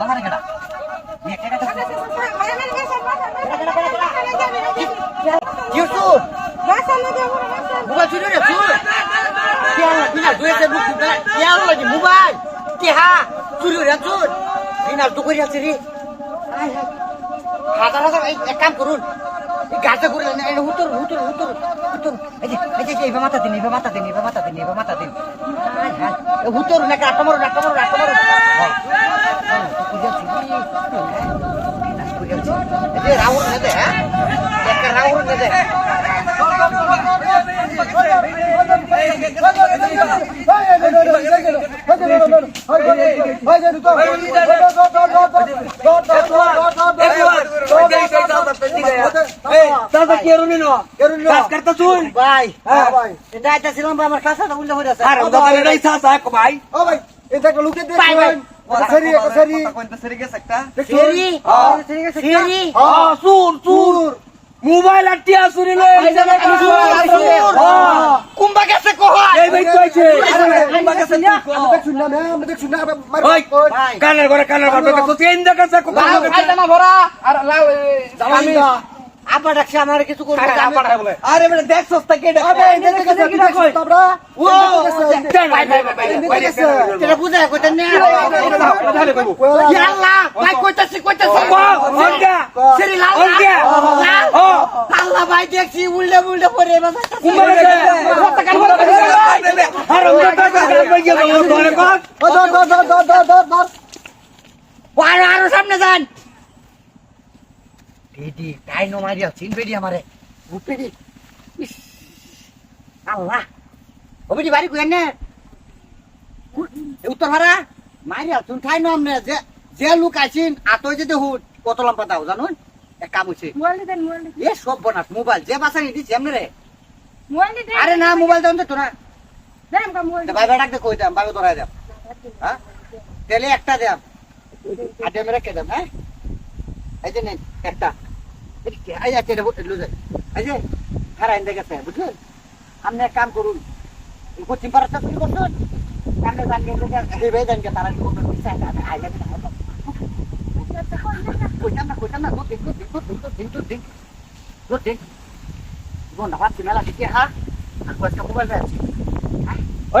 লাগারে কেডা নে কেডা তো ইউসুফ মাসা না দেবো মাসা বুবা চুরি রে চুরি কেয়া বিনা দুয়েতে বুক দিলা কেয়া লাগি মোবাইল কেহা চুরি রে চুরি বিনা দুকুরি আছে রে আই হাজার হাজার এক কাম করুন গাছে দিন এইবা মাথা দিন এইবা মাথা দিন এইবা মাথা দিন হুতুর নাকি আটটা মারুন আটটা মারুন আটটা রাহুল নেদে হ্যাঁ রাহুল নেদে আমার কাছে ভাই। এটা একটা লুকে দিয়ে কসারি কসারি কোনটা সরি গেছে একটা সরি সরি সুর সুর মোবাইল আটি আসুরি কুম্বা কাছে কানের ঘরে কানের ঘরে ভরা আর কিছু করবে আরে বেটা দেখ সস্তা আল্লাহ ভাই দেখছি উল্টে উল্টে পরে আরও সামনে যান পেটি তাই নো মারিয়া চিন পেটি আমারে। ইস, আল্লাহ। ও বাড়ি কুয়েন নে উত্তর ভাড়া? মারিয়া তুমি ঠাই নো আমনে যে যে লোক আতই যদি হুট কত লম্বা দাও জানুন? এক কাম হইছে। এ সব বনাস মোবাইল যে বাসানি দিছি এমনি রে। আরে না মোবাইল দাও তো না ভাই ভাই ডাকতে কই দাম ভাই দাম হ্যাঁ? তেলে একটা দাম আটে মেরে কে দাম হ্যাঁ? এই যে নেন একটা। আইয়া এটা লো যাই এই যে হারাইন দেখেছে বুঝলেন আপনি এক কাম করুন পশ্চিম পাড়ার চাষ কি করছেন আপনি জানবেন হেবে জানকে তারা কি করবেন বিচার আইয়া কইতাম না কইতাম না তো দেখো দেখো দেখো দেখো দেখো দেখো Bon, on va te mettre la piquée, hein Quoi, est-ce qu'on va le faire Oh,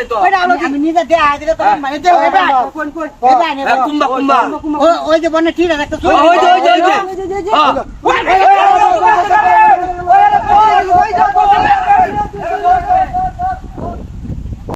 নাই তো আমি নিজে দেয়া দিলে তো মানে দেও এবা কোন কোন এবা নে ওই যে বনে ঠিক আছে